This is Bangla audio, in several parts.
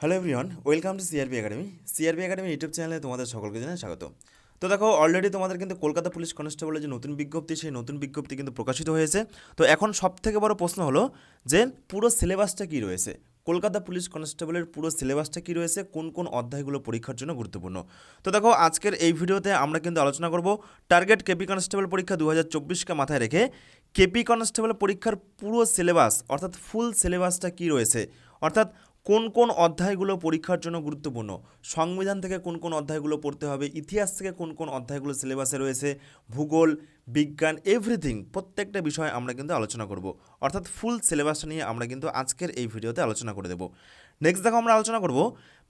Hello everyone welcome to CRP academy CRP academy YouTube চ্যানেলে তোমাদের সকলকে জানাই স্বাগত। তো দেখো অলরেডি তোমাদের কিন্তু কলকাতা পুলিশ কনস্টেবলের যে নতুন বিজ্ঞপ্তি, সেই নতুন বিজ্ঞপ্তি কিন্তু প্রকাশিত হয়েছে। তো এখন সব থেকে বড় প্রশ্ন হলো যে, পুরো সিলেবাসটা কী রয়েছে? কলকাতা পুলিশ কনস্টেবলের পুরো সিলেবাসটা কী রয়েছে? কোন কোন অধ্যায়গুলো পরীক্ষার জন্য গুরুত্বপূর্ণ? তো দেখো, আজকের এই ভিডিওতে আমরা কিন্তু আলোচনা করব টার্গেট কেপি কনস্টেবল পরীক্ষা দু হাজার চব্বিশকে মাথায় রেখে কেপি কনস্টেবল পরীক্ষার পুরো সিলেবাস অর্থাৎ ফুল সিলেবাসটা কী রয়েছে? অর্থাৎ কোন কোন অধ্যায়গুলো পরীক্ষার জন্য গুরুত্বপূর্ণ? সংবিধান থেকে কোন কোন অধ্যায়গুলো পড়তে হবে? ইতিহাস থেকে কোন কোন অধ্যায়গুলো সিলেবাসে রয়েছে? ভূগোল, বিজ্ঞান, এভরিথিং প্রত্যেকটা বিষয় আমরা কিন্তু আলোচনা করব। অর্থাৎ ফুল সিলেবাসটা নিয়ে আমরা কিন্তু আজকের এই ভিডিওতে আলোচনা করে দেব। নেক্সট দেখো আমরা আলোচনা করব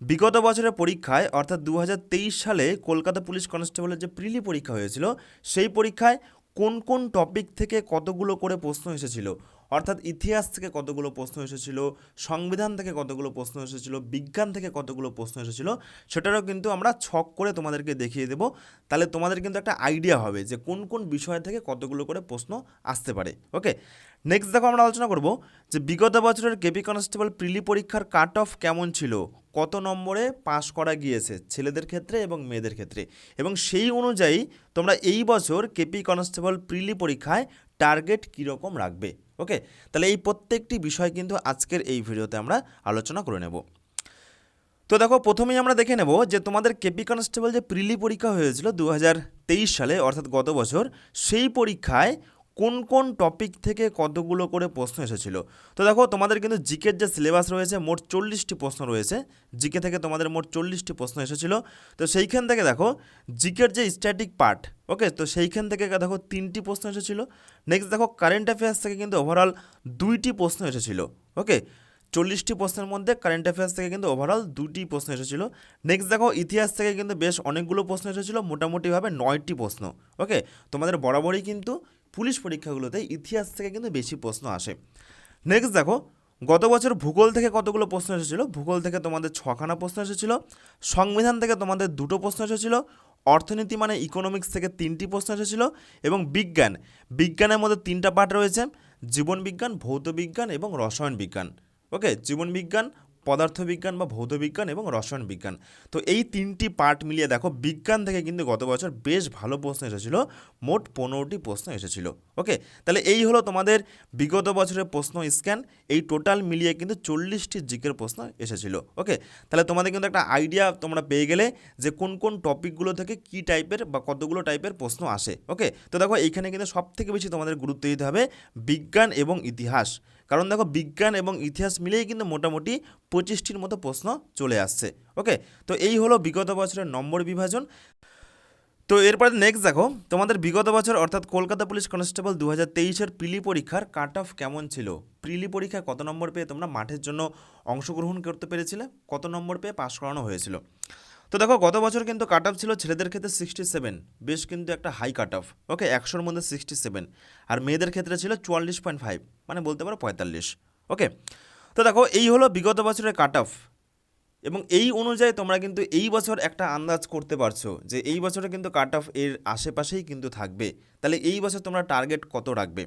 বিগত বছরের পরীক্ষায়, অর্থাৎ দু হাজার তেইশ সালে কলকাতা পুলিশ কনস্টেবলের যে প্রিলি পরীক্ষা হয়েছিল, সেই পরীক্ষায় কোন কোন টপিক থেকে কতগুলো করে প্রশ্ন এসেছিল? অর্থাৎ ইতিহাস থেকে কতগুলো প্রশ্ন এসেছিল, সংবিধান থেকে কতগুলো প্রশ্ন এসেছিল, বিজ্ঞান থেকে কতগুলো প্রশ্ন এসেছিল, সেটারও কিন্তু আমরা ছক করে তোমাদেরকে দেখিয়ে দেবো। তাহলে তোমাদের কিন্তু একটা আইডিয়া হবে যে কোন কোন বিষয় থেকে কতগুলো করে প্রশ্ন আসতে পারে। ওকে? নেক্সট দেখো আমরা আলোচনা করব যে বিগত বছরের কেপি কনস্টেবল প্রিলি পরীক্ষার কাট অফ কেমন ছিল, কত নম্বরে পাশ করা গিয়েছে, ছেলেদের ক্ষেত্রে এবং মেয়েদের ক্ষেত্রে। এবং সেই অনুযায়ী তোমরা এই বছর কেপি কনস্টেবল প্রিলি পরীক্ষায় টার্গেট কীরকম রাখবে? ওকে? তাহলে এই প্রত্যেকটি বিষয় কিন্তু আজকের এই ভিডিওতে আমরা আলোচনা করে নেব। তো দেখো, প্রথমেই আমরা দেখে নেব যে তোমাদের কেপি কনস্টেবল যে প্রিলি পরীক্ষা হয়েছিল দু হাজার তেইশ সালে, অর্থাৎ গত বছর, সেই পরীক্ষায় কোন কোন টপিক থেকে কতগুলো করে প্রশ্ন এসেছিল? তো দেখো, তোমাদের কিন্তু জিকের যে সিলেবাস রয়েছে, মোট চল্লিশটি প্রশ্ন রয়েছে। জিকে থেকে তোমাদের মোট চল্লিশটি প্রশ্ন এসেছিল। তো সেইখান থেকে দেখো জিকের যে স্ট্যাটিক পার্ট ওকে তো সেইখান থেকে দেখো, তিনটি প্রশ্ন এসেছিল। নেক্সট দেখো কারেন্ট অ্যাফেয়ার্স থেকে কিন্তু ওভারঅল দুইটি প্রশ্ন এসেছিল ওকে চল্লিশটি প্রশ্নের মধ্যে কারেন্ট অ্যাফেয়ার্স থেকে কিন্তু ওভারঅল দুটি প্রশ্ন এসেছিল। নেক্সট দেখো, ইতিহাস থেকে কিন্তু বেশ অনেকগুলো প্রশ্ন এসেছিল, মোটামুটিভাবে নয়টি প্রশ্ন ওকে তোমাদের বরাবরই কিন্তু পুলিশ পরীক্ষাগুলোতে ইতিহাস থেকে কিন্তু বেশি প্রশ্ন আসে। নেক্সট দেখো, গত বছর ভূগোল থেকে কতগুলো প্রশ্ন এসেছিল? ভূগোল থেকে তোমাদের ছখানা প্রশ্ন এসেছিল, সংবিধান থেকে তোমাদের দুটো প্রশ্ন এসেছিল, অর্থনীতি মানে ইকোনমিক্স থেকে তিনটি প্রশ্ন এসেছিল এবং বিজ্ঞান। বিজ্ঞানের মধ্যে তিনটা পার্ট রয়েছে, জীবন বিজ্ঞান, ভৌত বিজ্ঞান এবং রসায়ন বিজ্ঞান। ওকে জীবন বিজ্ঞান পদার্থবিজ্ঞান বা ভৌতবিজ্ঞান এবং রসায়ন বিজ্ঞান তো এই তিনটি পার্ট মিলিয়ে দেখো, বিজ্ঞান থেকে কিন্তু গত বছর বেশ ভালো প্রশ্ন এসেছিল, মোট পনেরোটি প্রশ্ন এসেছিল, ওকে? তাহলে এই হলো তোমাদের বিগত বছরের প্রশ্ন স্ক্যান, এই টোটাল মিলিয়ে কিন্তু চল্লিশটি জিকের প্রশ্ন এসেছিল, ওকে? তাহলে তোমাদের কিন্তু একটা আইডিয়া তোমরা পেয়ে গেলে যে কোন কোন টপিকগুলো থেকে কী টাইপের বা কতগুলো টাইপের প্রশ্ন আসে, ওকে? তো দেখো, এইখানে কিন্তু সব থেকে বেশি তোমাদের গুরুত্ব দিতে হবে বিজ্ঞান এবং ইতিহাস কারণ দেখো বিজ্ঞান এবং ইতিহাস মিলেই কিন্তু মোটামুটি পঁচিশটির মতো প্রশ্ন চলে আসছে, ওকে? তো এই হলো বিগত বছরের নম্বর বিভাজন। তো এরপরে নেক্সট দেখো, তোমাদের বিগত বছর অর্থাৎ কলকাতা পুলিশ কনস্টেবল দু হাজার তেইশের প্রিলি পরীক্ষার কাট অফ কেমন ছিল? প্রিলি পরীক্ষায় কত নম্বর পেয়ে তোমরা মাঠের জন্য অংশগ্রহণ করতে পেরেছিলে? কত নম্বর পেয়ে পাশ করানো হয়েছিল? তো দেখো, গত বছর কিন্তু কাট ছিল ছেলেদের ক্ষেত্রে সিক্সটি সেভেন বেশ কিন্তু একটা হাই কাট অফ ওকে একশোর মধ্যে সিক্সটি সেভেন আর মেয়েদের ক্ষেত্রে ছিল চুয়াল্লিশ পয়েন্ট ফাইভ মানে বলতে পারো পঁয়তাল্লিশ ওকে তো দেখো, এই হলো বিগত বছরের কাট অফ এবং এই অনুযায়ী তোমরা কিন্তু এই বছর একটা আন্দাজ করতে পারছ যে এই বছরে কিন্তু কাট অফ এর আশেপাশেই কিন্তু থাকবে, তাহলে এই বছর তোমরা টার্গেট কত রাখবে?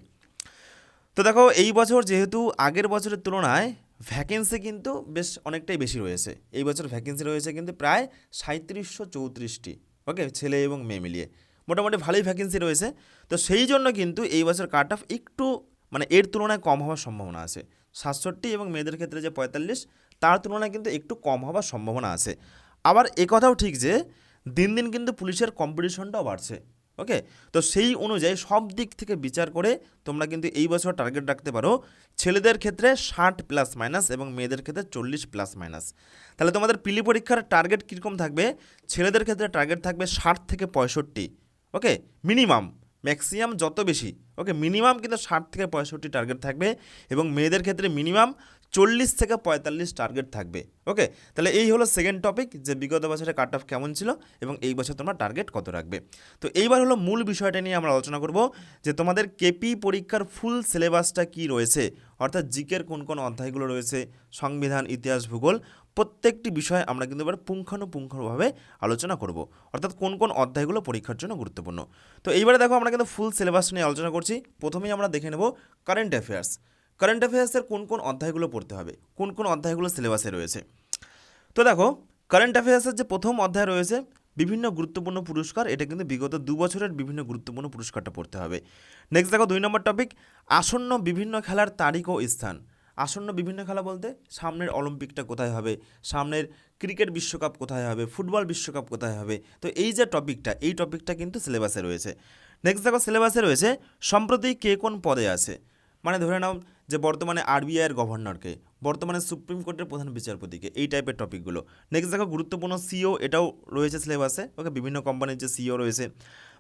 তো দেখো, এই বছর যেহেতু আগের বছরের তুলনায় ভ্যাকেন্সি কিন্তু বেশ অনেকটাই বেশি রয়েছে। এই বছর ভ্যাকেন্সি রয়েছে কিন্তু প্রায় সাঁত্রিশশো চৌত্রিশটি। ওকে ছেলে এবং মেয়ে মিলিয়ে। মোটামুটি ভালোই ভ্যাকেন্সি রয়েছে। তো সেই জন্য কিন্তু এই বছর কাট অফ একটু মানে এর তুলনায় কম হওয়ার সম্ভাবনা আছে। সাতষট্টি এবং মেয়েদের ক্ষেত্রে যে পঁয়তাল্লিশ, তার তুলনায় কিন্তু একটু কম হওয়ার সম্ভাবনা আছে। আবার এ কথাও ঠিক যে, দিন দিন কিন্তু পুলিশের কম্পিটিশনটাও বাড়ছে। ওকে তো সেই অনুযায়ী সব দিক থেকে বিচার করে তোমরা কিন্তু এই বছর টার্গেট রাখতে পারো। ছেলেদের ক্ষেত্রে ষাট প্লাস মাইনাস এবং মেয়েদের ক্ষেত্রে চল্লিশ প্লাস মাইনাস তাহলে তোমাদের পিলি পরীক্ষার টার্গেট কীরকম থাকবে? ছেলেদের ক্ষেত্রে টার্গেট থাকবে ষাট থেকে পঁয়ষট্টি। ওকে মিনিমাম ম্যাক্সিমাম যত বেশি। ওকে মিনিমাম কিন্তু ষাট থেকে পঁয়ষট্টি টার্গেট থাকবে এবং মেয়েদের ক্ষেত্রে মিনিমাম চল্লিশ থেকে পঁয়তাল্লিশ টার্গেট থাকবে। ওকে তাহলে এই হলো সেকেন্ড টপিক যে বিগত বছরে কাট অফ কেমন ছিল এবং এই বছর তোমরা টার্গেট কত রাখবে। তো এইবার হলো মূল বিষয়টা নিয়ে আমরা আলোচনা করব, যে তোমাদের কেপি পরীক্ষার ফুল সিলেবাসটা কি রয়েছে? অর্থাৎ জিকের কোন কোন অধ্যায়গুলো রয়েছে? সংবিধান, ইতিহাস, ভূগোল, প্রত্যেকটি বিষয় আমরা কিন্তু এবার পুঙ্খানুপুঙ্খভাবে আলোচনা করব। অর্থাৎ কোন কোন অধ্যায়গুলো পরীক্ষার জন্য গুরুত্বপূর্ণ। তো এইবারে দেখো আমরা কিন্তু ফুল সিলেবাস নিয়ে আলোচনা করছি। প্রথমেই আমরা দেখে নেব কারেন্ট অ্যাফেয়ার্স কারেন্ট অ্যাফেয়ার্সের কোন কোন অধ্যায়গুলো পড়তে হবে? কোন কোন অধ্যায়গুলো সিলেবাসে রয়েছে? তো দেখো কারেন্ট অ্যাফেয়ার্সের যে প্রথম অধ্যায় রয়েছে, বিভিন্ন গুরুত্বপূর্ণ পুরস্কার, এটা কিন্তু বিগত দু বছরের বিভিন্ন গুরুত্বপূর্ণ পুরস্কারটা পড়তে হবে। নেক্সট দেখো, দুই নম্বর টপিক আসন্ন বিভিন্ন খেলার তারিখ ও স্থান। আসন্ন বিভিন্ন খেলা বলতে, সামনের অলিম্পিকটা কোথায় হবে? সামনের ক্রিকেট বিশ্বকাপ কোথায় হবে? ফুটবল বিশ্বকাপ কোথায় হবে? তো এই যে টপিকটা এই টপিকটা কিন্তু সিলেবাসে রয়েছে। নেক্সট দেখো সিলেবাসে রয়েছে, সম্প্রতি কে কোন পদে আছে? মানে ধরে নাও যে বর্তমানে আরবিআইয়ের গভর্নরকে, বর্তমানে সুপ্রিম কোর্টের প্রধান বিচারপতিকে, এই টাইপের টপিকগুলো নেক্সট দেখো, গুরুত্বপূর্ণ সিও এটাও রয়েছে সিলেবাসে ওকে বিভিন্ন কোম্পানির যে সিও রয়েছে।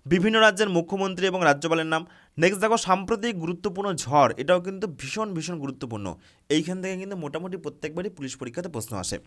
বিভিন্ন রাজ্যের মুখ্যমন্ত্রী এবং রাজ্যপালের নাম। নেক্সট দেখো, সাম্প্রতিক গুরুত্বপূর্ণ ঝড়, এটাও কিন্তু ভীষণ ভীষণ গুরুত্বপূর্ণ। এইখান থেকে কিন্তু মোটামুটি প্রত্যেকবারই পুলিশ পরীক্ষাতে প্রশ্ন আসে।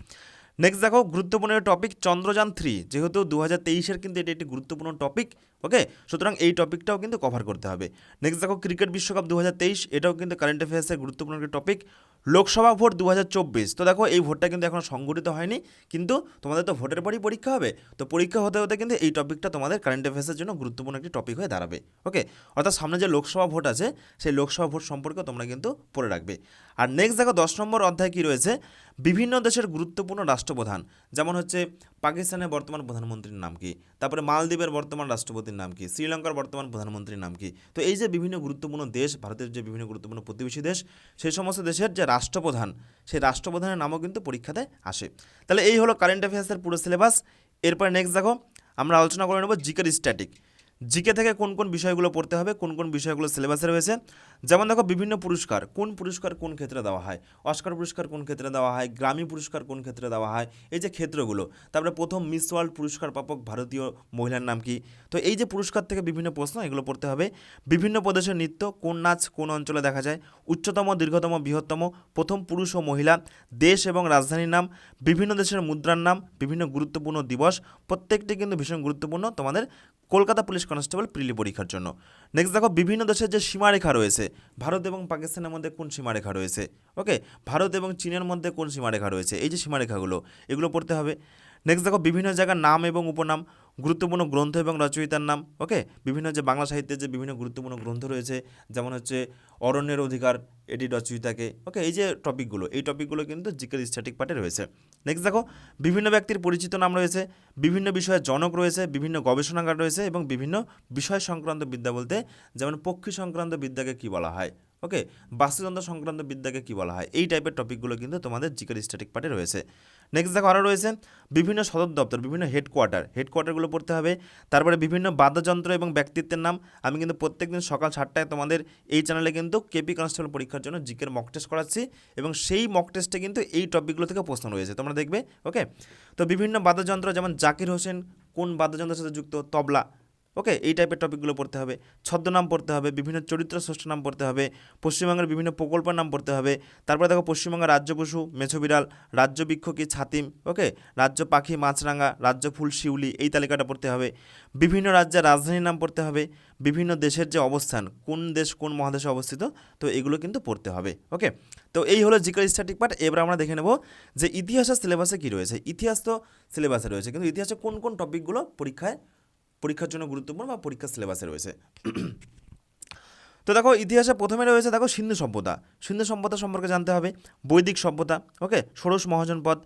নেক্সট দেখো, গুরুত্বপূর্ণ টপিক চন্দ্রযান থ্রি যেহেতু দু হাজার তেইশের কিন্তু এটি একটি গুরুত্বপূর্ণ টপিক ওকে সুতরাং এই টপিকটাও কিন্তু কভার করতে হবে। নেক্সট দেখো ক্রিকেট বিশ্বকাপ দু হাজার তেইশ, এটাও কিন্তু কারেন্ট অ্যাফেয়ার্সের গুরুত্বপূর্ণ একটি টপিক লোকসভা ভোট দু হাজার চব্বিশ। তো দেখো, এই ভোটটা কিন্তু এখনও সংগঠিত হয়নি, কিন্তু তোমাদের তো ভোটের পরই পরীক্ষা হবে। তো পরীক্ষা হতে হতে কিন্তু এই টপিকটা তোমাদের কারেন্ট অ্যাফেয়ার্সের জন্য গুরুত্বপূর্ণ একটি টপিক হয়ে দাঁড়াবে ওকে অর্থাৎ সামনে যে লোকসভা ভোট আছে, সেই লোকসভা ভোট সম্পর্কে তোমরা কিন্তু পড়ে রাখবে। আর নেক্সট দেখো, দশ নম্বর অধ্যায় কী রয়েছে? বিভিন্ন দেশের গুরুত্বপূর্ণ রাষ্ট্রপ্রধান, যেমন হচ্ছে পাকিস্তানের বর্তমান প্রধানমন্ত্রীর নাম কি? তারপরে মালদ্বীপের বর্তমান রাষ্ট্রপতির নাম কি? শ্রীলঙ্কার বর্তমান প্রধানমন্ত্রীর নাম কি? তো এই যে বিভিন্ন গুরুত্বপূর্ণ দেশ, ভারতের যে বিভিন্ন গুরুত্বপূর্ণ প্রতিবেশী দেশ, সেই সমস্ত দেশের যে রাষ্ট্রপ্রধান, সেই রাষ্ট্রপ্রধানের নামও কিন্তু পরীক্ষাতে আসে। তাহলে এই হলো কারেন্ট অ্যাফেয়ার্সের পুরো সিলেবাস এরপর নেক্সট দেখো, আমরা আলোচনা করে নেব জিকের স্ট্যাটিক জিকে থেকে কোন কোন বিষয়গুলো পড়তে হবে, কোন কোন বিষয়গুলো সিলেবাসে রয়েছে। যেমন দেখো বিভিন্ন পুরস্কার, কোন পুরস্কার কোন ক্ষেত্রে দেওয়া হয়? অস্কার পুরস্কার কোন ক্ষেত্রে দেওয়া হয়? গ্রামী পুরস্কার কোন ক্ষেত্রে দেওয়া হয়? এই যে ক্ষেত্রগুলো, তারপরে প্রথম মিস ওয়ার্ল্ড পুরস্কার প্রাপক ভারতীয় মহিলার নাম কি? তো এই যে পুরস্কার থেকে বিভিন্ন প্রশ্ন, এগুলো পড়তে হবে। বিভিন্ন প্রদেশের নৃত্য, কোন নাচ কোন অঞ্চলে দেখা যায়? উচ্চতম, দীর্ঘতম, বৃহত্তম, প্রথম পুরুষ ও মহিলা, দেশ এবং রাজধানীর নাম, বিভিন্ন দেশের মুদ্রার নাম, বিভিন্ন গুরুত্বপূর্ণ দিবস, প্রত্যেকটি কিন্তু ভীষণ গুরুত্বপূর্ণ তোমাদের কলকাতা পুলিশ কনস্টেবল প্রিলি পরীক্ষার জন্য। নেক্সট দেখো, বিভিন্ন দেশের যে সীমারেখা রয়েছে ভারত এবং পাকিস্তানের মধ্যে কোন সীমারেখা রয়েছে? ওকে ভারত এবং চীনের মধ্যে কোন সীমারেখা রয়েছে? এই যে সীমারেখাগুলো, এগুলো পড়তে হবে। নেক্সট দেখো, বিভিন্ন জায়গার নাম এবং উপনাম, গুরুত্বপূর্ণ গ্রন্থ এবং রচয়িতার নাম ওকে বিভিন্ন যে বাংলা সাহিত্যের যে বিভিন্ন গুরুত্বপূর্ণ গ্রন্থ রয়েছে, যেমন হচ্ছে অরণ্যের অধিকার, এটি রচয়িতাকে ওকে এই যে টপিকগুলো এই টপিকগুলো কিন্তু জিকের স্ট্যাটিক পার্টে রয়েছে। নেক্সট দেখো, বিভিন্ন ব্যক্তির পরিচিত নাম রয়েছে, বিভিন্ন বিষয়ে জনক রয়েছে, বিভিন্ন গবেষণাগার রয়েছে এবং বিভিন্ন বিষয় সংক্রান্ত বিদ্যা বলতে যেমন পক্ষী সংক্রান্ত বিদ্যাকে কী বলা হয়? ওকে বাস্তুতন্ত্র সংক্রান্ত বিদ্যাকে কী বলা হয়? এই টাইপের টপিকগুলো কিন্তু তোমাদের জিকের স্ট্যাটিক পার্টে রয়েছে। নেক্সট দেখো আরও রয়েছে, বিভিন্ন সদর দপ্তর, বিভিন্ন হেডকোয়ার্টার হেডকোয়ার্টারগুলো পড়তে হবে। তারপরে বিভিন্ন বাদ্যযন্ত্র এবং ব্যক্তিত্বের নাম। আমি কিন্তু প্রত্যেক দিন সকাল সাতটায় তোমাদের এই চ্যানেলে কিন্তু কেপি কনস্টেবল পরীক্ষার জন্য জিকের মক টেস্ট করাচ্ছি এবং সেই মক টেস্টে কিন্তু এই টপিকগুলো থেকে প্রশ্ন রয়েছে। তোমরা দেখবে ওকে তো বিভিন্ন বাদ্যযন্ত্র, যেমন জাকির হোসেন, কোন বাদ্যযন্ত্রের সাথে যুক্ত? তবলা। ওকে এই টাইপের টপিকগুলো পড়তে হবে। ছদ্মনাম পড়তে হবে, বিভিন্ন চরিত্র ষষ্ঠ নাম পড়তে হবে, পশ্চিমবঙ্গের বিভিন্ন প্রকল্পের নাম পড়তে হবে। তারপরে দেখো পশ্চিমবঙ্গের রাজ্য পশু, মেছো বিড়াল, রাজ্য বৃক্ষ কি ছাতিম ওকে রাজ্য পাখি, মাছরাঙা, রাজ্য ফুল, শিউলি, এই তালিকাটা পড়তে হবে। বিভিন্ন রাজ্যের রাজধানীর নাম পড়তে হবে, বিভিন্ন দেশের যে অবস্থান, কোন দেশ, কোন মহাদেশে অবস্থিত, তো এগুলো কিন্তু পড়তে হবে ওকে তো এই হলো জিকার স্ট্যাটিক পার্ট এবার আমরা দেখে নেব যে ইতিহাসের সিলেবাসে কী রয়েছে। ইতিহাস তো সিলেবাসে রয়েছে, কিন্তু ইতিহাসে কোন কোন টপিকগুলো পরীক্ষায় পরীক্ষার জন্য গুরুত্বপূর্ণ বা পরীক্ষার সিলেবাসে রয়েছে। তো দেখো, ইতিহাসে প্রথমে রয়েছে দেখো সিন্ধু সভ্যতা। সিন্ধু সভ্যতা সম্পর্কে জানতে হবে। বৈদিক সভ্যতা, ওকে? ষোড়শ মহাজনপদ,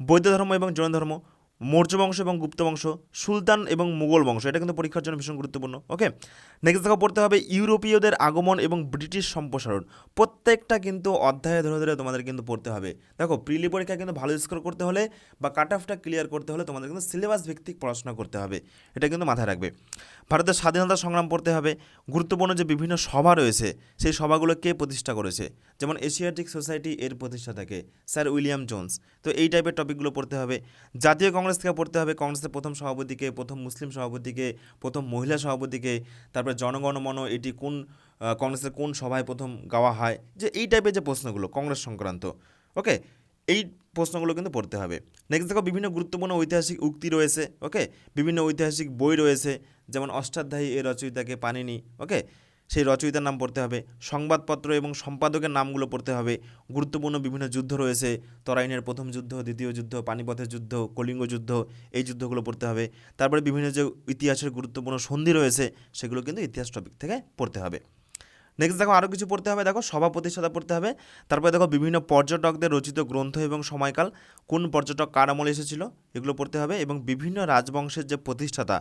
বৌদ্ধ ধর্ম এবং জৈন ধর্ম। মৌর্য বংশ এবং গুপ্ত বংশ, সুলতান এবং মুঘল বংশ, এটা কিন্তু পরীক্ষার জন্য ভীষণ গুরুত্বপূর্ণ ওকে নেক্সট দেখো পড়তে হবে ইউরোপীয়দের আগমন এবং ব্রিটিশ সম্প্রসারণ, প্রত্যেকটা কিন্তু অধ্যায়ে ধরে ধরে তোমাদের কিন্তু পড়তে হবে। দেখো, প্রিলি পরীক্ষা কিন্তু ভালো স্কোর করতে হলে বা কাট অফটা ক্লিয়ার করতে হলে তোমাদের কিন্তু সিলেবাস ভিত্তিক পড়াশোনা করতে হবে, এটা কিন্তু মাথায় রাখবে। ভারতের স্বাধীনতা সংগ্রাম পড়তে হবে, গুরুত্বপূর্ণ যে বিভিন্ন সভা রয়েছে, সেই সভাগুলো কে প্রতিষ্ঠা করেছে? যেমন এশিয়াটিক সোসাইটি এর প্রতিষ্ঠাতাকে স্যার উইলিয়াম জোন্স তো এই টাইপের টপিকগুলো পড়তে হবে। জাতীয় কংগ্রেস থেকে পড়তে হবে। কংগ্রেসের প্রথম সভাপতিকে, প্রথম মুসলিম সভাপতিকে, প্রথম মহিলা সভাপতিকে, তারপরে জনগণমন এটি কোন কংগ্রেসের কোন সভায় প্রথম গাওয়া হয়, যে এই টাইপের যে প্রশ্নগুলো, কংগ্রেস সংক্রান্ত ওকে এই প্রশ্নগুলো কিন্তু পড়তে হবে। নেক্সট দেখো, বিভিন্ন গুরুত্বপূর্ণ ঐতিহাসিক উক্তি রয়েছে ওকে বিভিন্ন ঐতিহাসিক বই রয়েছে, যেমন অষ্টাধ্যায়ী এর রচয়িতাকে পানিনি ওকে সেই রচয়িতার নাম পড়তে হবে। সংবাদপত্র এবং সম্পাদকের নামগুলো পড়তে হবে। গুরুত্বপূর্ণ বিভিন্ন যুদ্ধ রয়েছে। তরাইনের প্রথম যুদ্ধ, দ্বিতীয় যুদ্ধ, পানিপথের যুদ্ধ, কলিঙ্গ যুদ্ধ, এই যুদ্ধগুলো পড়তে হবে। তারপরে বিভিন্ন যে ইতিহাসের গুরুত্বপূর্ণ সন্ধি রয়েছে, সেগুলো কিন্তু ইতিহাস টপিক থেকে পড়তে হবে। নেক্সট দেখো আরও কিছু পড়তে হবে। দেখো সভা প্রতিষ্ঠাতা পড়তে হবে। তারপরে দেখো বিভিন্ন পর্যটকদের রচিত গ্রন্থ এবং সময়কাল, কোন পর্যটক কার আমলে এসেছিল, এগুলো পড়তে হবে এবং বিভিন্ন রাজবংশের যে প্রতিষ্ঠাতা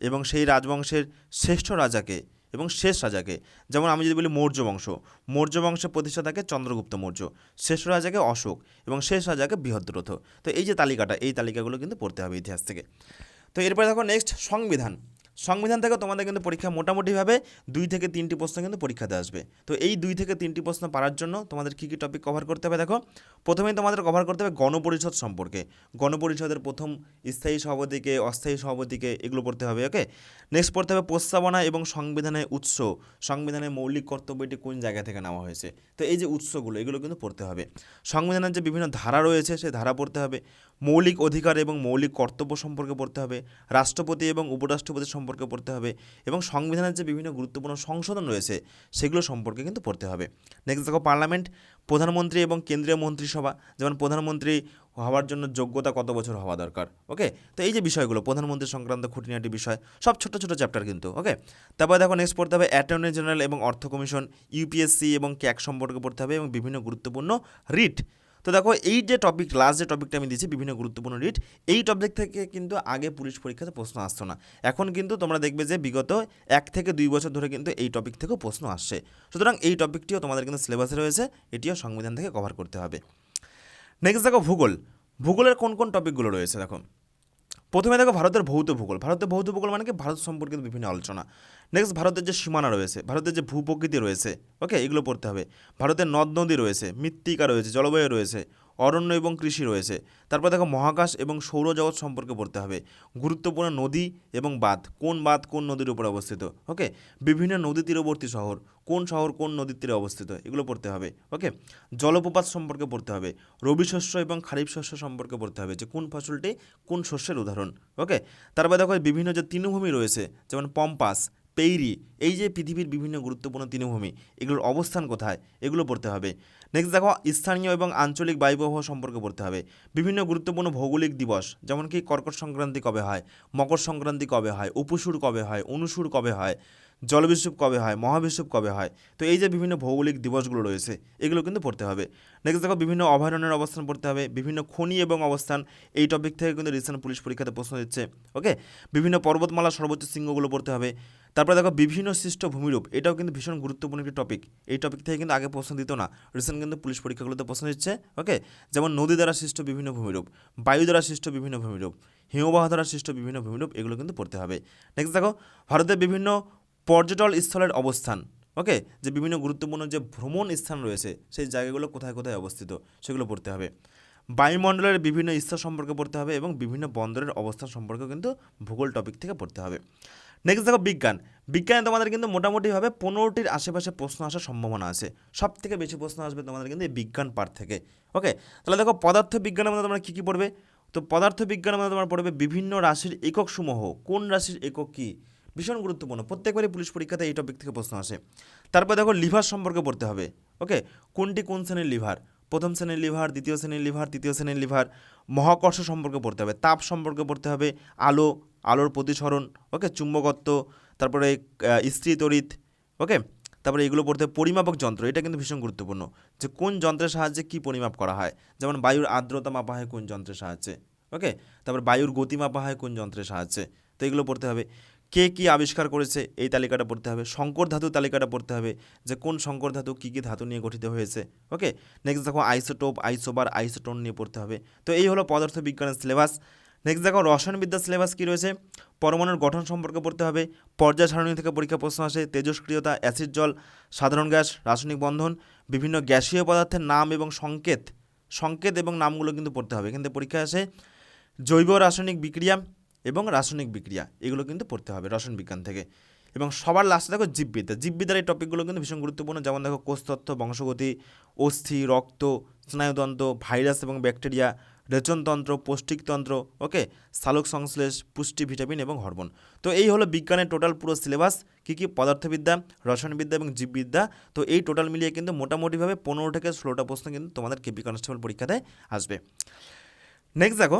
এবং সেই রাজবংশের শ্রেষ্ঠ রাজাকে এবং শেষ রাজাকে। যেমন আমি যদি বলি মৌর্য বংশ, মৌর্য বংশের প্রতিষ্ঠাতাকে চন্দ্রগুপ্ত মৌর্য, শেষ রাজাকে অশোক এবং শেষ রাজাকে বৃহদ্রথ। তো এই যে তালিকাটা, এই তালিকাগুলো কিন্তু পড়তে হবে ইতিহাস থেকে। তো এরপরে দেখো নেক্সট সংবিধান। সংবিধান থেকে তোমাদের কিন্তু পরীক্ষা মোটামুটিভাবে দুই থেকে তিনটি প্রশ্ন কিন্তু পরীক্ষাতে আসবে। তো এই দুই থেকে তিনটি প্রশ্ন পারার জন্য তোমাদের কী কী টপিক কভার করতে হবে দেখো? প্রথমেই তোমাদের কভার করতে হবে গণপরিষদ সম্পর্কে। গণপরিষদের প্রথম স্থায়ী সভাপতিকে, অস্থায়ী সভাপতিকে এগুলো পড়তে হবে ওকে নেক্সট পড়তে হবে প্রস্তাবনা এবং সংবিধানের উৎস। সংবিধানের মৌলিক কর্তব্যটি কোন জায়গা থেকে নেওয়া হয়েছে? তো এই যে উৎসগুলো, এগুলো কিন্তু পড়তে হবে। সংবিধানের যে বিভিন্ন ধারা রয়েছে সেই ধারা পড়তে হবে। মৌলিক অধিকার এবং মৌলিক কর্তব্য সম্পর্কে পড়তে হবে, রাষ্ট্রপতি এবং উপরাষ্ট্রপতি সম্পর্কে পড়তে হবে এবং সংবিধানের যে বিভিন্ন গুরুত্বপূর্ণ সংশোধন রয়েছে, সেগুলো সম্পর্কে কিন্তু পড়তে হবে। নেক্সট দেখো পার্লামেন্ট প্রধানমন্ত্রী এবং কেন্দ্রীয় মন্ত্রিসভা, যেমন প্রধানমন্ত্রী হওয়ার জন্য যোগ্যতা কত বছর হওয়া দরকার ওকে তো এই যে বিষয়গুলো, প্রধানমন্ত্রী সংক্রান্ত খুঁটিনাটি বিষয়, সব ছোট ছোট চ্যাপ্টার কিন্তু ওকে তারপরে দেখো নেক্সট পড়তে হবে অ্যাটর্নি জেনারেল এবং অর্থ কমিশন ইউপিএসসি এবং ক্যাক সম্পর্কে পড়তে হবে এবং বিভিন্ন গুরুত্বপূর্ণ রিট। তো দেখো, এই যে টপিক লাস্ট যে টপিকটা আমি দিয়েছি, বিভিন্ন গুরুত্বপূর্ণ রিট এই টপিক থেকে কিন্তু আগে পুলিশ পরীক্ষাতে প্রশ্ন আসতো না। এখন কিন্তু তোমরা দেখবে যে বিগত এক থেকে দুই বছর ধরে কিন্তু এই টপিক থেকেও প্রশ্ন আসছে। সুতরাং এই টপিকটিও তোমাদের কিন্তু সিলেবাসে রয়েছে, এটিও সংবিধান থেকে কভার করতে হবে। নেক্সট দেখো, ভূগোল। ভূগোলের কোন কোন টপিকগুলো রয়েছে, দেখো। প্রথমে দেখো ভারতের ভৌত ভূগোল। ভারতের ভৌত ভূগোল মানে কি? ভারত সম্পর্কিত বিভিন্ন আলোচনা। নেক্সট ভারতের যে সীমানা রয়েছে, ভারতের যে ভূপ্রকৃতি রয়েছে ওকে এগুলো পড়তে হবে। ভারতের নদ নদী রয়েছে, মৃত্তিকা রয়েছে, জলবায়ু রয়েছে অরণ্য এবং কৃষি রয়েছে। তারপর দেখো মহাকাশ এবং সৌরজগৎ সম্পর্কে পড়তে হবে। গুরুত্বপূর্ণ নদী এবং বাঁধ, কোন বাঁধ কোন নদীর উপর অবস্থিত? ওকে বিভিন্ন নদী তীরবর্তী শহর, কোন শহর কোন নদীর তীরে অবস্থিত? এগুলো পড়তে হবে। ওকে জলপ্রপাত সম্পর্কে পড়তে হবে। রবি শস্য এবং খারিফ শস্য সম্পর্কে পড়তে হবে যে কোন ফসলটি কোন শস্যের উদাহরণ। ওকে তারপর দেখো বিভিন্ন যে তৃণভূমি রয়েছে, যেমন পম্পাস পেইরি, এই যে পৃথিবীর বিভিন্ন গুরুত্বপূর্ণ তৃণভূমি, এগুলোর অবস্থান কোথায়? এগুলো পড়তে হবে। নেক্সট দেখো, স্থানীয় এবং আঞ্চলিক বায়ুবহ সম্পর্কে পড়তে হবে। বিভিন্ন গুরুত্বপূর্ণ ভৌগোলিক দিবস, যেমন কি কর্কট সংক্রান্তি কবে হয়, মকর সংক্রান্তি কবে হয়, উপসুর কবে হয়, অনুসুর কবে হয় জলবিষুব কবে হয় মহাবিষুব কবে হয়? তো এই যে বিভিন্ন ভৌগোলিক দিবসগুলো রয়েছে, এগুলো কিন্তু পড়তে হবে। নেক্সট দেখো, বিভিন্ন অভয়ারণ্যের অবস্থান পড়তে হবে, বিভিন্ন খনি এবং অবস্থান, এই টপিক থেকে কিন্তু রিসেন্ট পুলিশ পরীক্ষাতে প্রশ্ন দিচ্ছে ওকে বিভিন্ন পর্বতমালা, সর্বোচ্চ শৃঙ্গগুলো পড়তে হবে। তারপরে দেখো, বিভিন্ন সৃষ্ট ভূমিরূপ এটাও কিন্তু ভীষণ গুরুত্বপূর্ণ একটি টপিক এই টপিক থেকে কিন্তু আগে প্রশ্ন দিত না। রিসেন্ট কিন্তু পুলিশ পরীক্ষাগুলোতে প্রশ্ন দিচ্ছে ওকে যেমন নদী দ্বারা সৃষ্ট বিভিন্ন ভূমিরূপ, বায়ু দ্বারা সৃষ্ট বিভিন্ন ভূমিরূপ, হিমবাহ দ্বারা সৃষ্ট বিভিন্ন ভূমিরূপ, এগুলো কিন্তু পড়তে হবে। নেক্সট দেখো, ভারতের বিভিন্ন পর্যটন স্থলের অবস্থান ওকে যে বিভিন্ন গুরুত্বপূর্ণ যে ভ্রমণ স্থান রয়েছে, সেই জায়গাগুলো কোথায় কোথায় অবস্থিত, সেগুলো পড়তে হবে। বায়ুমণ্ডলের বিভিন্ন স্তর সম্পর্কে পড়তে হবে এবং বিভিন্ন বন্দরের অবস্থান সম্পর্কেও কিন্তু ভূগোল টপিক থেকে পড়তে হবে। নেক্সট দেখো বিজ্ঞান। বিজ্ঞানে তোমাদের কিন্তু মোটামুটিভাবে পনেরোটির আশেপাশে প্রশ্ন আসার সম্ভাবনা আছে। সব থেকে বেশি প্রশ্ন আসবে তোমাদের কিন্তু এই বিজ্ঞান পার্ট থেকে ওকে তাহলে দেখো পদার্থ বিজ্ঞানের মধ্যে তোমরা কী কী পড়বে? তো পদার্থ বিজ্ঞানের মধ্যে তোমার পড়বে বিভিন্ন রাশির একক সমূহ। কোন রাশির একক কী? ভীষণ গুরুত্বপূর্ণ। প্রত্যেকবারই পুলিশ পরীক্ষাতে এই টপিক থেকে প্রশ্ন আসে। তারপর দেখো, লিভার সম্পর্কে পড়তে হবে। ওকে কোনটি কোন শ্রেণির লিভার? প্রথম শ্রেণির লিভার, দ্বিতীয় শ্রেণির লিভার, তৃতীয় শ্রেণির লিভার, মহাকর্ষ সম্পর্কে পড়তে হবে। তাপ সম্পর্কে পড়তে হবে, আলো, আলোর প্রতিসরণ ওকে চুম্বকত্ব, তারপরে স্ত্রী তড়িৎ ওকে তারপরে এগুলো পড়তে পরিমাপক যন্ত্র, এটা কিন্তু ভীষণ গুরুত্বপূর্ণ। যে কোন যন্ত্রের সাহায্যে কী পরিমাপ করা হয়? যেমন বায়ুর আর্দ্রতা মাপা হয় কোন যন্ত্রের সাহায্যে ওকে তারপর বায়ুর গতি মাপা হয় কোন যন্ত্রের সাহায্যে, তো এগুলো পড়তে হবে। কে কী আবিষ্কার করেছে এই তালিকাটা পড়তে হবে। শঙ্কর ধাতু তালিকাটা পড়তে হবে যে কোন শঙ্কর ধাতু কী কী ধাতু নিয়ে গঠিত হয়েছে। ওকে? নেক্সট দেখো আইসোটোপ আইসোবার আইসোটোন নিয়ে পড়তে হবে। তো এই হলো পদার্থ বিজ্ঞানের সিলেবাস নেক্সট দেখো রসায়নবিদ্যার সিলেবাস কী রয়েছে? পরমাণুর গঠন সম্পর্কে পড়তে হবে। পর্যায় সারণী থেকে পরীক্ষা প্রশ্ন আসে। তেজস্ক্রিয়তা অ্যাসিড জল, সাধারণ গ্যাস, রাসায়নিক বন্ধন, বিভিন্ন গ্যাসীয় পদার্থের নাম এবং সংকেত। সংকেত এবং নামগুলো কিন্তু পড়তে হবে। কিন্তু পরীক্ষায় আসে। জৈব রাসায়নিক বিক্রিয়া এবং রাসায়নিক বিক্রিয়া, এগুলো কিন্তু পড়তে হবে রসায়ন বিজ্ঞান থেকে। এবং সবার লাস্টে দেখো জীববিদ্যা। জীববিদ্যার এই টপিকগুলো কিন্তু ভীষণ গুরুত্বপূর্ণ। যেমন দেখো কোষতত্ত্ব বংশগতি, অস্থি, রক্ত, স্নায়ুতন্ত্র, ভাইরাস এবং ব্যাকটেরিয়া, রেচনতন্ত্র, পৌষ্টিকতন্ত্র ওকে সালোক সংশ্লেষ, পুষ্টি, ভিটামিন এবং হরমোন। তো এই হলো বিজ্ঞানের টোটাল পুরো সিলেবাস কী কী পদার্থবিদ্যা, রসায়নবিদ্যা এবং জীববিদ্যা। তো এই টোটাল মিলিয়ে কিন্তু মোটামুটিভাবে পনেরো থেকে ষোলোটা প্রশ্ন কিন্তু তোমাদের কেপি কনস্টেবল পরীক্ষাতে আসবে। নেক্সট দেখো,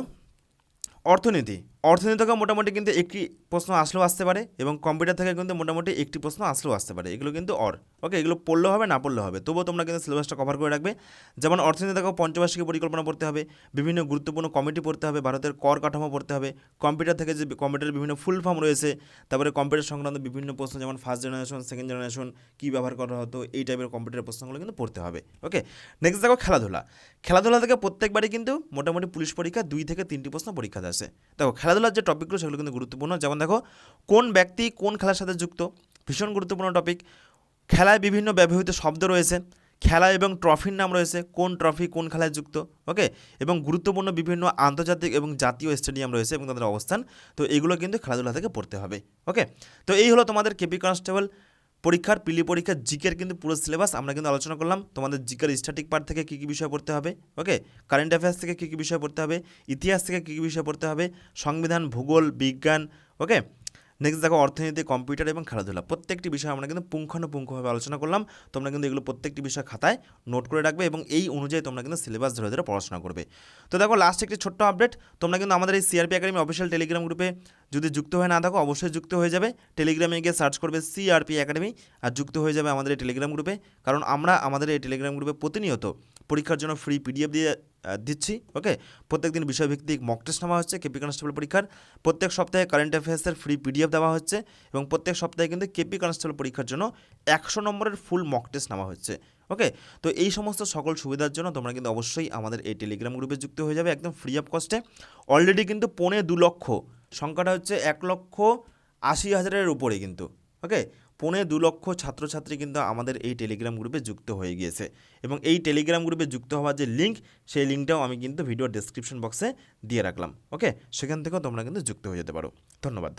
অর্থনীতি। অর্থনীতি থেকে মোটামুটি কিন্তু একটি প্রশ্ন আসলেও আসতে পারে এবং কম্পিউটার থেকে কিন্তু মোটামুটি একটি প্রশ্ন আসলেও আসতে পারে। এগুলো কিন্তু অর। ওকে এগুলো পড়লেও হবে, না পড়লেও হবে? তবুও তোমরা কিন্তু সিলেবাসটা কভার করে রাখবে। যেমন অর্থনীতি থেকে পঞ্চবার্ষিকী পরিকল্পনা পড়তে হবে, বিভিন্ন গুরুত্বপূর্ণ কমিটি পড়তে হবে, ভারতের কর কাঠামো পড়তে হবে, কম্পিউটার থেকে যে কম্পিউটারের বিভিন্ন ফুল ফর্ম রয়েছে, তারপরে কম্পিউটার সংক্রান্ত বিভিন্ন প্রশ্ন, যেমন ফার্স্ট জেনারেশন সেকেন্ড জেনারেশন কী ব্যবহার করা হতো, এই টাইপের কম্পিউটারের প্রশ্নগুলো কিন্তু পড়তে হবে। ওকে নেক্সট দেখো খেলাধুলা। খেলাধুলা থেকে প্রত্যেকবারই কিন্তু মোটামুটি পুলিশ পরীক্ষা দুই থেকে তিনটি প্রশ্ন পরীক্ষাতে আসে। দেখো খেলাধুলার যে টপিকগুলো সেগুলো কিন্তু গুরুত্বপূর্ণ। যেমন দেখো, কোন ব্যক্তি কোন খেলার সাথে যুক্ত? ভীষণ গুরুত্বপূর্ণ টপিক খেলায় বিভিন্ন ব্যবহৃত শব্দ রয়েছে। খেলা এবং ট্রফির নাম রয়েছে, কোন ট্রফি কোন খেলায় যুক্ত ওকে এবং গুরুত্বপূর্ণ বিভিন্ন আন্তর্জাতিক এবং জাতীয় স্টেডিয়াম রয়েছে এবং তাদের অবস্থান। তো এগুলো কিন্তু খেলাধুলা থেকে পড়তে হবে ওকে তো এই হলো তোমাদের কেপি কনস্টেবল পরীক্ষার পিলি পরীক্ষার, জিকের কিন্তু পুরো সিলেবাস আমরা কিন্তু আলোচনা করলাম। তোমাদের জিকের স্ট্যাটিক পার্ট থেকে কী কী বিষয় পড়তে হবে ওকে কারেন্ট অ্যাফেয়ার্স থেকে কী কী বিষয় পড়তে হবে, ইতিহাস থেকে কী কী বিষয় পড়তে হবে, সংবিধান, ভূগোল, বিজ্ঞান ওকে নেক্সট দেখো অর্থনীতি কম্পিউটার এবং খেলাধুলা। প্রত্যেকটি বিষয় আমরা কিন্তু পুঙ্খানুপুঙ্খভাবে আলোচনা করলাম। তোমরা কিন্তু এগুলো প্রত্যেকটি বিষয় খাতায় নোট করে রাখবে এবং এই অনুযায়ী তোমরা কিন্তু সিলেবাস ধরে ধরে পড়াশোনা করবে। তো দেখো লাস্ট একটি ছোট্ট আপডেট তোমরা কিন্তু আমাদের এই সিআরপি একাডেমি অফিসিয়াল টেলিগ্রাম গ্রুপে যদি যুক্ত হয়ে না থাকো, অবশ্যই যুক্ত হয়ে যাবে। টেলিগ্রামে গিয়ে সার্চ করবে সিআরপি একাডেমি আর যুক্ত হয়ে যাবে আমাদের এই টেলিগ্রাম গ্রুপে কারণ আমরা আমাদের এই টেলিগ্রাম গ্রুপে প্রতিনিয়ত পরীক্ষার জন্য ফ্রি পিডিএফ দিয়ে দিচ্ছি ওকে প্রত্যেকদিন বিষয়ভিত্তিক মক টেস্ট নেওয়া হচ্ছে কেপি কনস্টেবল পরীক্ষার। প্রত্যেক সপ্তাহে কারেন্ট অ্যাফেয়ার্সের ফ্রি পিডিএফ দেওয়া হচ্ছে এবং প্রত্যেক সপ্তাহে কিন্তু কেপি কনস্টেবল পরীক্ষার জন্য একশো নম্বরের ফুল মক টেস্ট নেওয়া হচ্ছে ওকে তো এই সমস্ত সকল সুবিধার জন্য তোমরা কিন্তু অবশ্যই আমাদের এই টেলিগ্রাম গ্রুপে যুক্ত হয়ে যাবে একদম ফ্রি অফ কস্টে অলরেডি কিন্তু পৌনে দু লক্ষ, সংখ্যাটা হচ্ছে এক লক্ষ আশি হাজারের উপরে কিন্তু ওকে পৌনে দু লক্ষ ছাত্রছাত্রী কিন্তু আমাদের এই টেলিগ্রাম গ্রুপে যুক্ত হয়ে গিয়েছে। এবং এই টেলিগ্রাম গ্রুপে যুক্ত হওয়ার যে লিঙ্ক সেই লিঙ্কটাও আমি কিন্তু ভিডিও ডেসক্রিপশন বক্সে দিয়ে রাখলাম। ওকে সেখান থেকেও তোমরা কিন্তু যুক্ত হয়ে যেতে পারো। ধন্যবাদ।